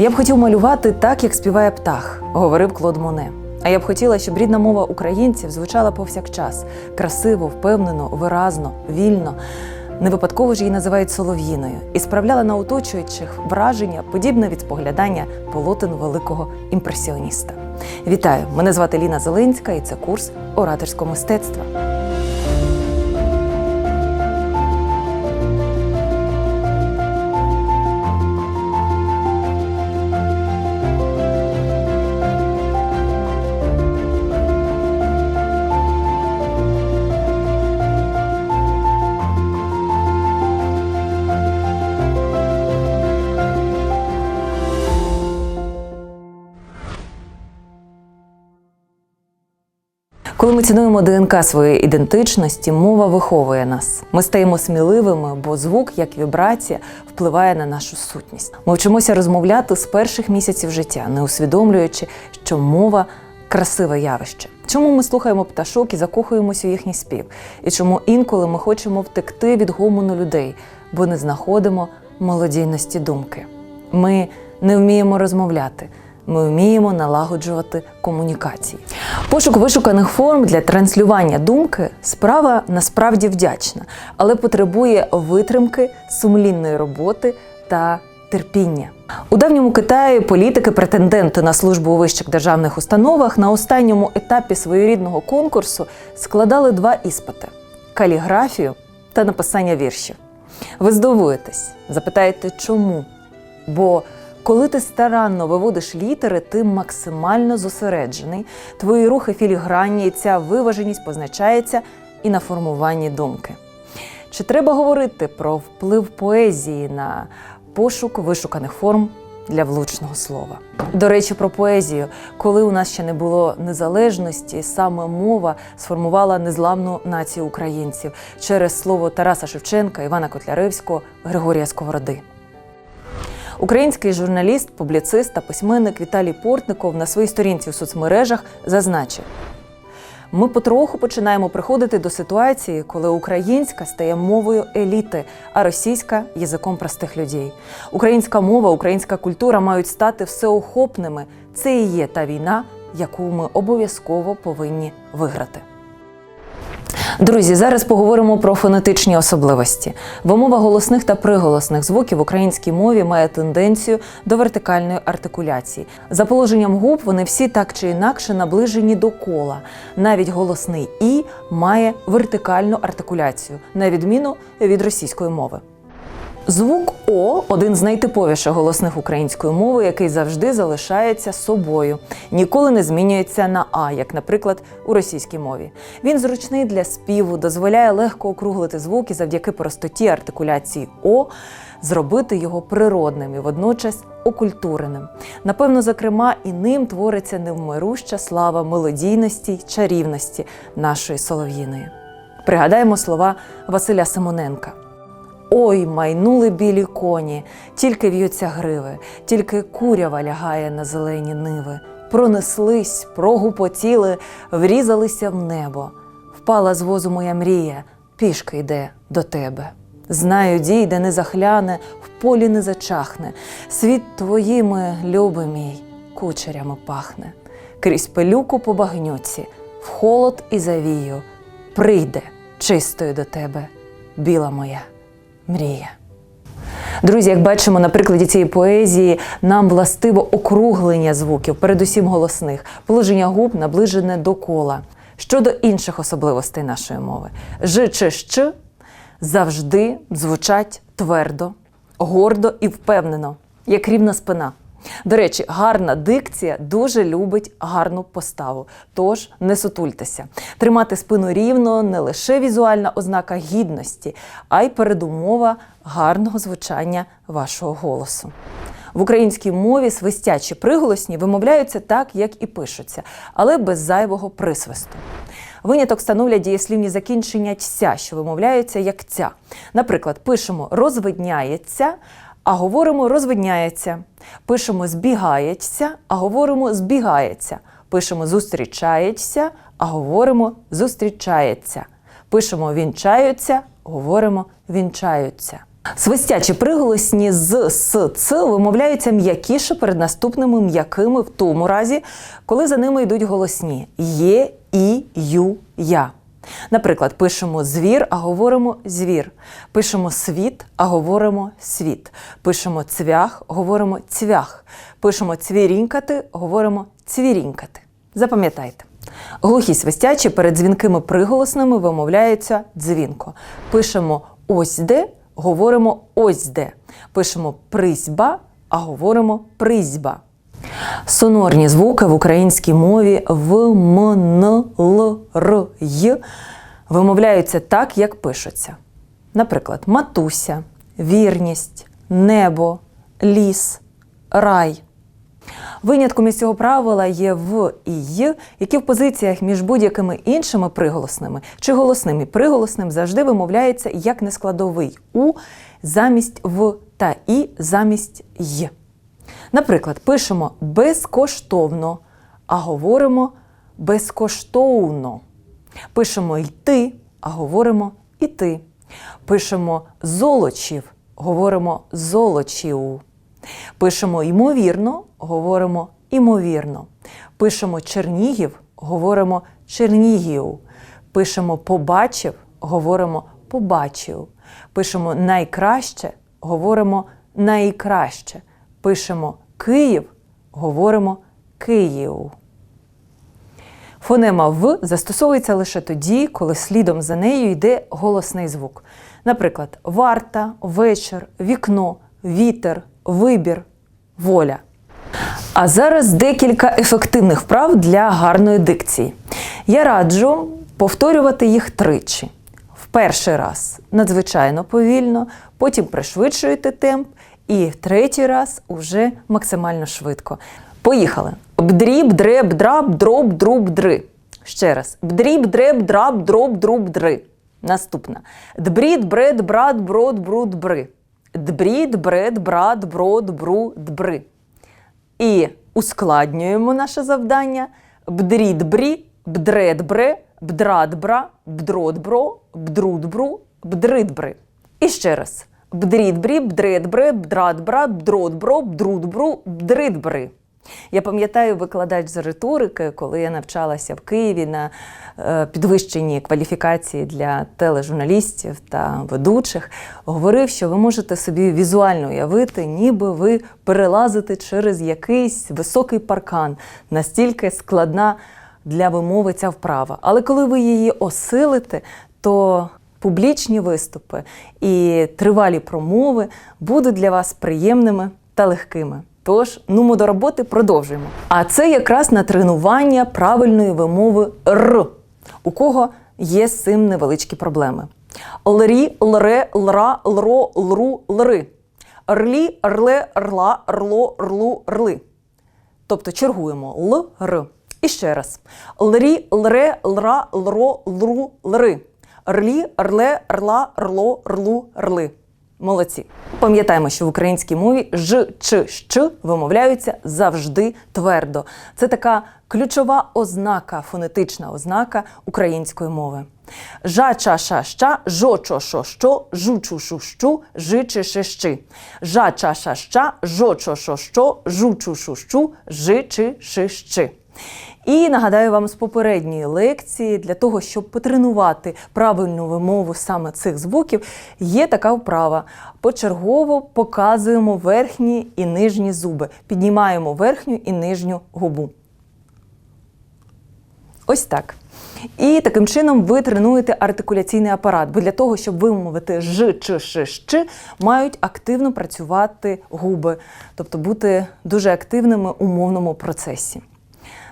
Я б хотів малювати так, як співає птах, говорив Клод Моне. А я б хотіла, щоб рідна мова українців звучала повсякчас красиво, впевнено, виразно, вільно. Не випадково ж її називають солов'їною і справляла на оточуючих враження, подібне від споглядання полотен великого імпресіоніста. Вітаю! Мене звати Ліна Зеленська, і це курс ораторського мистецтва. Коли ми цінуємо ДНК своєї ідентичності, мова виховує нас. Ми стаємо сміливими, бо звук, як вібрація, впливає на нашу сутність. Ми вчимося розмовляти з перших місяців життя, не усвідомлюючи, що мова красиве явище. Чому ми слухаємо пташок і закохуємося у їхній спів? І чому інколи ми хочемо втекти від гомону людей, бо не знаходимо молодійності думки? Ми не вміємо розмовляти. Ми вміємо налагоджувати комунікації. Пошук вишуканих форм для транслювання думки справа насправді вдячна, але потребує витримки, сумлінної роботи та терпіння. У давньому Китаї політики, претенденти на службу у вищих державних установах на останньому етапі своєрідного конкурсу складали два іспити: каліграфію та написання віршів. Ви здивуєтесь, запитаєте, чому? Бо коли ти старанно виводиш літери, ти максимально зосереджений, твої рухи філігранні, ця виваженість позначається і на формуванні думки. Чи треба говорити про вплив поезії на пошук вишуканих форм для влучного слова? До речі, про поезію, коли у нас ще не було незалежності, саме мова сформувала незламну націю українців через слово Тараса Шевченка, Івана Котляревського, Григорія Сковороди. Український журналіст, публіцист та письменник Віталій Портников на своїй сторінці у соцмережах зазначив: ми потроху починаємо приходити до ситуації, коли українська стає мовою еліти, а російська язиком простих людей. Українська мова, українська культура мають стати всеохопними. Це і є та війна, яку ми обов'язково повинні виграти. Друзі, зараз поговоримо про фонетичні особливості. Вимова голосних та приголосних звуків в українській мові має тенденцію до вертикальної артикуляції. За положенням губ вони всі так чи інакше наближені до кола. Навіть голосний і має вертикальну артикуляцію, на відміну від російської мови. Звук О один з найтиповіших голосних української мови, який завжди залишається собою, ніколи не змінюється на А, як, наприклад, у російській мові. Він зручний для співу, дозволяє легко округлити звук і завдяки простоті артикуляції О зробити його природним і водночас окультуреним. Напевно, зокрема, і ним твориться невмируща слава мелодійності й чарівності нашої солов'їної. Пригадаємо слова Василя Симоненка. Ой, майнули білі коні, тільки в'ються гриви, тільки курява лягає на зелені ниви. Пронеслись, прогупотіли, врізалися в небо. Впала з возу моя мрія, пішки йде до тебе. Знаю, дійде, не захляне, в полі не зачахне. Світ твоїми, люби мій, кучерями пахне. Крізь пилюку по багнюці, в холод і завію, прийде чистою до тебе, біла моя мрія. Друзі, як бачимо на прикладі цієї поезії, нам властиво округлення звуків, передусім голосних, положення губ наближене до кола. Щодо інших особливостей нашої мови, ж чи щ завжди звучать твердо, гордо і впевнено, як рівна спина. До речі, гарна дикція дуже любить гарну поставу. Тож не сутультеся. Тримати спину рівно не лише візуальна ознака гідності, а й передумова гарного звучання вашого голосу. В українській мові свистячі приголосні вимовляються так, як і пишуться, але без зайвого присвисту. Виняток становлять дієслівні закінчення «ця», що вимовляються як ця. Наприклад, пишемо розвидняється, а говоримо розвидняється. Пишемо збігається, а говоримо збігається. Пишемо зустрічається, а говоримо зустрічається. Пишемо вінчаються, говоримо вінчаються. Свистячі приголосні з с ц вимовляються м'якіше перед наступними м'якими в тому разі, коли за ними йдуть голосні є, і, ю, я. Наприклад, пишемо звір, а говоримо звір. Пишемо світ, а говоримо світ. Пишемо цвях, говоримо цвях. Пишемо цвірінькати, говоримо цвірінькати. Запам'ятайте. Глухі свистячі перед дзвінкими приголосними вимовляються дзвінко. Пишемо ось де, говоримо ось де. Пишемо присьба, а говоримо призьба. Сонорні звуки в українській мові в м, н, л, р, й вимовляються так, як пишуться. Наприклад, матуся, вірність, небо, ліс, рай. Винятком із цього правила є в і й, які в позиціях між будь-якими іншими приголосними чи голосним і приголосним завжди вимовляється як нескладовий у замість в та і замість й. Наприклад, пишемо безкоштовно, а говоримо безкоштовно. Пишемо йти, а говоримо іти. Пишемо золочів, говоримо золочів. Пишемо ймовірно, говоримо імовірно. Пишемо Чернігів, говоримо Чернігів. Пишемо побачив, говоримо побачив. Пишемо найкраще, говоримо найкраще. Пишемо Київ, говоримо Київ. Фонема В застосовується лише тоді, коли слідом за нею йде голосний звук. Наприклад, варта, вечір, вікно, вітер, вибір, воля. А зараз декілька ефективних вправ для гарної дикції. Я раджу повторювати їх тричі. В перший раз надзвичайно повільно, потім пришвидшуєте темп, і третій раз уже максимально швидко. Поїхали. Бдріб, дреб, драб, дроб, друб, дри. Ще раз. Бдріб, дреб, драб, дроб, друб, дри. Наступна. Дбрід, бред, брат, брод, бруд, бри. Дбрід, бред, брат, брод, бру, дбри. І ускладнюємо наше завдання. Бдрід брі, бдред бре, бдрад бра, бдрод бро, бдруд бру, бдрид бри. І ще раз. Бдрід брі, бдред бре, бдрад бра, бдрод бро, бдруд бру, бдрид бри. Я пам'ятаю викладач з риторики, коли я навчалася в Києві на е, підвищенні кваліфікації для тележурналістів та ведучих, говорив, що ви можете собі візуально уявити, ніби ви перелазите через якийсь високий паркан, настільки складна для вимови ця вправа. Але коли ви її осилите, то публічні виступи і тривалі промови будуть для вас приємними та легкими. Тож, нумо до роботи продовжуємо. А це якраз на тренування правильної вимови Р, у кого є з цим невеличкі проблеми. Лрі, лре, лра, лро, лру, лри. Рлі, рле, рла, рло, рлу, рли. Тобто чергуємо Л, Р. І ще раз. Лрі, лре, лра, лро, лру, лри. Рлі, рле, рла, рло, рлу, рли. Молодці. Пам'ятаємо, що в українській мові ж, ч, щ вимовляються завжди твердо. Це така ключова ознака, фонетична ознака української мови. Жа, ча, ша, ща, жо, чо, шо, що, жу, чу, шу, щу, жи, чи, ши, щи. Жа, ча, ша, ща, жо, чо, шо, що, жу, чу, шу, щу, жи, чи, ши, щи. І нагадаю вам з попередньої лекції, для того, щоб потренувати правильну вимову саме цих звуків, є така вправа. Почергово показуємо верхні і нижні зуби, піднімаємо верхню і нижню губу. Ось так. І таким чином ви тренуєте артикуляційний апарат, бо для того, щоб вимовити ж, ч, ш, щ, мають активно працювати губи, тобто бути дуже активними у мовному процесі.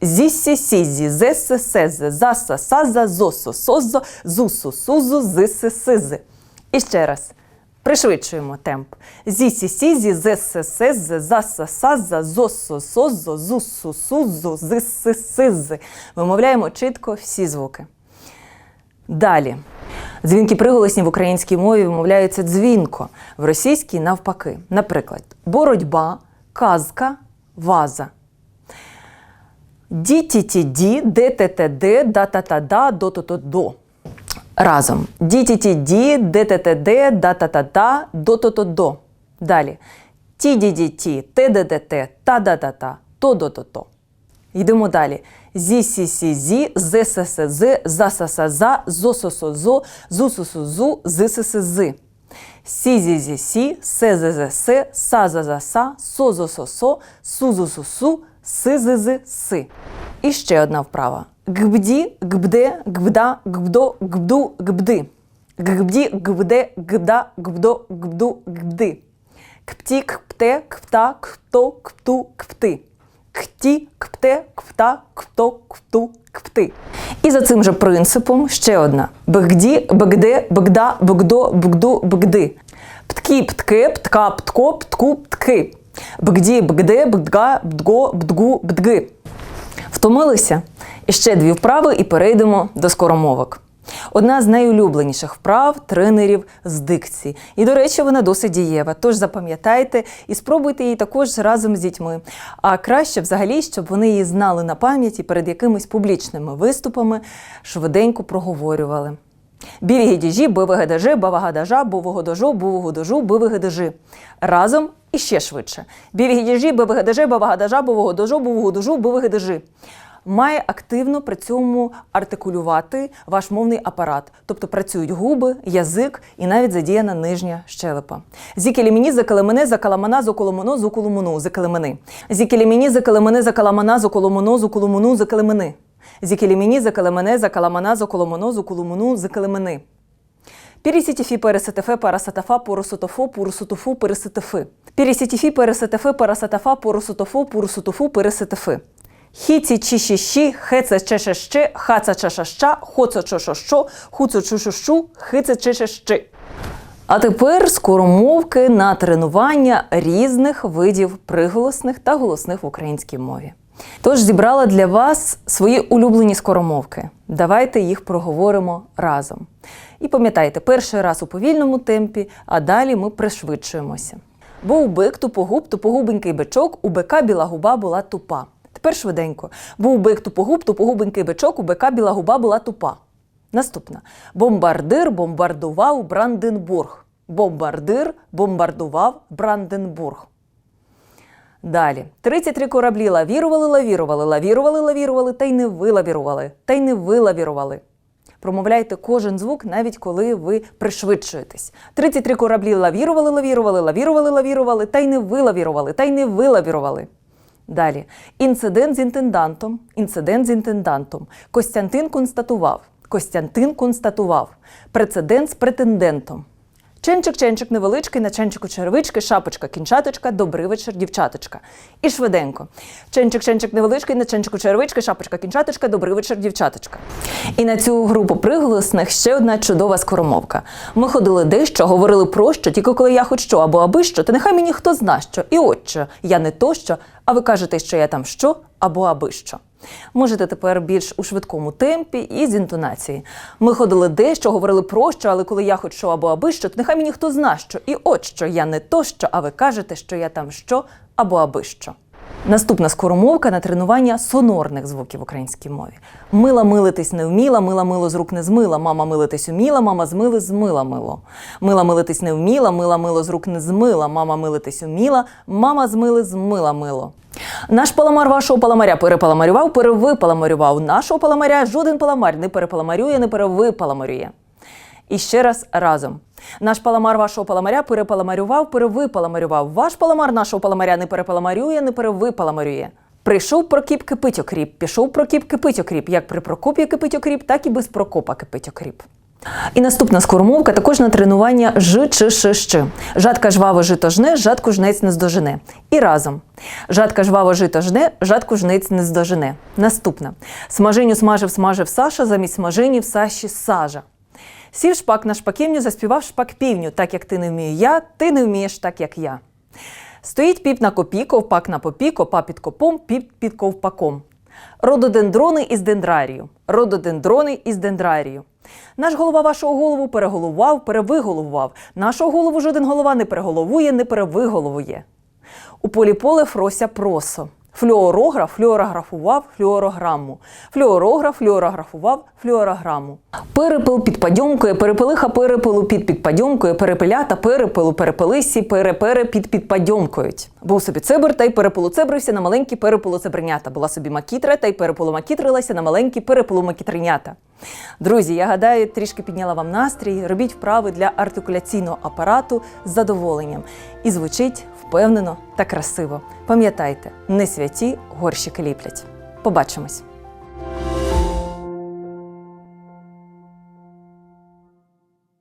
Зіссі, сізі, зесе, сезе, заса, саза, зосо, созо, зусу, сузу, зиси, сизи. І ще раз. Пришвидшуємо темп. Зі сі сі зі зе се се зе за са са за зо со со зо зу су су зо зи си си. Вимовляємо чітко всі звуки. Далі. Дзвінки приголосні в українській мові вимовляються дзвінко, в російській навпаки. Наприклад, боротьба, казка, ваза. Ді-ті-ті-ді, де-те-те-де, да-та-та-да, до-то-то-до. Разом. Ді-ті-ті-ді, де-те-те-де, да-та-та-да, до-то-то-до. Далі. Ті-ді-ді-ті, те-де-де-те, та-да-та-та, то-до-то-то. Йдемо далі. Зі сі сі зі, зе се се зи, за са са за, зо со со зо, зу су су зу, зи си си зи. Сі зі зі сі, се зе зе се, са за за са, со зо со со, су зу су су, си зи зи си. І ще одна вправа. Гбді, гбде, гбда, гбдо, гбду, гбди. Гбді, гбде, гбда, гбдо, гбду, гбди. Кпті, кпте, кпта, кпто, кпту, кпти. Кті, кпте, кпта, кпто, кпту, кпти. І за цим же принципом ще одна: бгді, бгде, бгда, бгдо, бгду, бгди. Пткі, птке, птка, птко, птку, птки. Бгді, бгде, бдга, бдго, бдгу, бдги. Втомилися? І ще дві вправи, і перейдемо до скоромовок. Одна з найулюбленіших вправ тренерів з дикції. І, до речі, вона досить дієва. Тож запам'ятайте і спробуйте її також разом з дітьми. А краще взагалі, щоб вони її знали на пам'яті перед якимись публічними виступами, швиденько проговорювали. Бівігідіжі, бивигедежи, бавагадажа, бувогодожу, бувогодожу, бивигедежи. Разом і ще швидше. Бівігідіжі, бивигедежи, бавагадажа, бувогодожу, бувогодожу, бивигедежи. Має активно при цьому артикулювати ваш мовний апарат, тобто працюють губи, язик і навіть задіяна нижня щелепа. Зікеліміні, закалемене, закаламана, зоколомоно, зоколомону, закалемени. Зікеліміні, закалемене, закаламана, зоколомоно, зоколомону, закалемени. Зікеліміні, закалемене, закаламана, зоколомоно, зоколомону, закалемени. Пірісітіфі пересетефе парасатафа поросотофо пурусотофу пересетефи. Пірісітіфі пересетефе парасатафа поросотофо пурусотофу пересетефи. Хіці чішіші, хеце чешеще, хаца чашаща, хоце чошощо, хуце чушощу, хице чешещи. А тепер скоромовки на тренування різних видів приголосних та голосних в українській мові. Тож зібрала для вас свої улюблені скоромовки. Давайте їх проговоримо разом. І пам'ятайте, перший раз у повільному темпі, а далі ми пришвидшуємося. Бо у бик тупогуб, тупогубенький бичок, у бика біла губа була тупа. Тепер швиденько. Був бик тупогуб, тупогубенький бичок, у бика біла губа була тупа. Наступна. Бомбардир бомбардував Бранденбург. Бомбардир бомбардував Бранденбург. Далі. 33 кораблі лавірували, лавірували, лавірували, лавірували, та й не вилавірували, та й не вилавірували. Промовляйте кожен звук, навіть коли ви пришвидшуєтесь. 33 кораблі лавірували, лавірували, лавірували, лавірували, та й не вилавірували, та й не вилавірували. Далі. Інцидент з інтендантом. Інцидент з інтендантом. Костянтин констатував. Костянтин констатував. Прецедент з претендентом. Ченчик, ченчик невеличкий, на ченчику черевички, шапочка, кінчаточка, добрий вечір, дівчаточка. І швиденько. Ченчик, ченчик невеличкий, на ченчику черевички, шапочка, кінчаточка, добрий вечір, дівчаточка. І на цю групу приголосних ще одна чудова скоромовка. Ми ходили дещо, говорили про що, тільки коли я хоч що або аби що, то нехай мені хто зна що. І от що, я не то що, а ви кажете, що я там що або аби що. Можете тепер більш у швидкому темпі і з інтонації. Ми ходили дещо, говорили про що, але коли я хоч що або аби що, то нехай мені хто зна що. І от що я не то що, а ви кажете, що я там що або аби що. Наступна скоромовка на тренування сонорних звуків в українській мові. Мила милитись не вміла, мила мило з рук не змила, мама милитись уміла, мама змили змила мило. Мила милитись не вміла, мила мило з рук не змила, мама милитись уміла, мама змили змила мило. Наш паламар вашого паламаря перепаламарював, перевипаламарював. Нашого паламаря жоден паламар не перепаламарює, не перевипаламарює. І ще раз разом. Наш паламар вашого паламаря перепаламарював, перевипаламарював. Ваш паламар нашого паламаря не перепаламарює, не перевипаламарює. Прийшов Прокіп кипить окріп, пішов Прокіп кипить окріп. Як при Прокопі кипить окріп, так і без Прокопа кипить окріп. І наступна скоромовка також на тренування ж чи ш щ. Жадка жваво жито жне, жадку жнець не здожене. І разом. Жадка жваво жито жне, жадку жнець не здожене. Наступна. Смажиню смажив, смажив Саша, замість смажині в Саші сажа. Сів шпак на шпаківню, заспівав шпак півню, так як ти не вмію я, ти не вмієш так, як я. Стоїть піп на копі, ковпак на попі, копа під копом, піп під ковпаком. Рододендрони із дендрарію. Рододендрони із дендрарію. Наш голова вашого голову переголовував, перевиголовував. Нашого голову жоден голова не переголовує, не перевиголовує. У полі поле Фрося просо. Флюорограф флюорографував флюорограму. Флюорограф флюорографував флюорограму. Перепил під падьомкою, перепелиха перепилу під підпадьомкою, перепелята перепилу перепелисі, перепере під підпадьомкують. Був собі цибр, та й переполуцебрився на маленькі переполуцебринята. Була собі макітра, та й переполумакітрилася на маленькі переполумакітринята. Друзі, я гадаю, трішки підняла вам настрій. Робіть вправи для артикуляційного апарату з задоволенням. І звучить впевнено та красиво. Пам'ятайте, не святі горщики ліплять. Побачимось!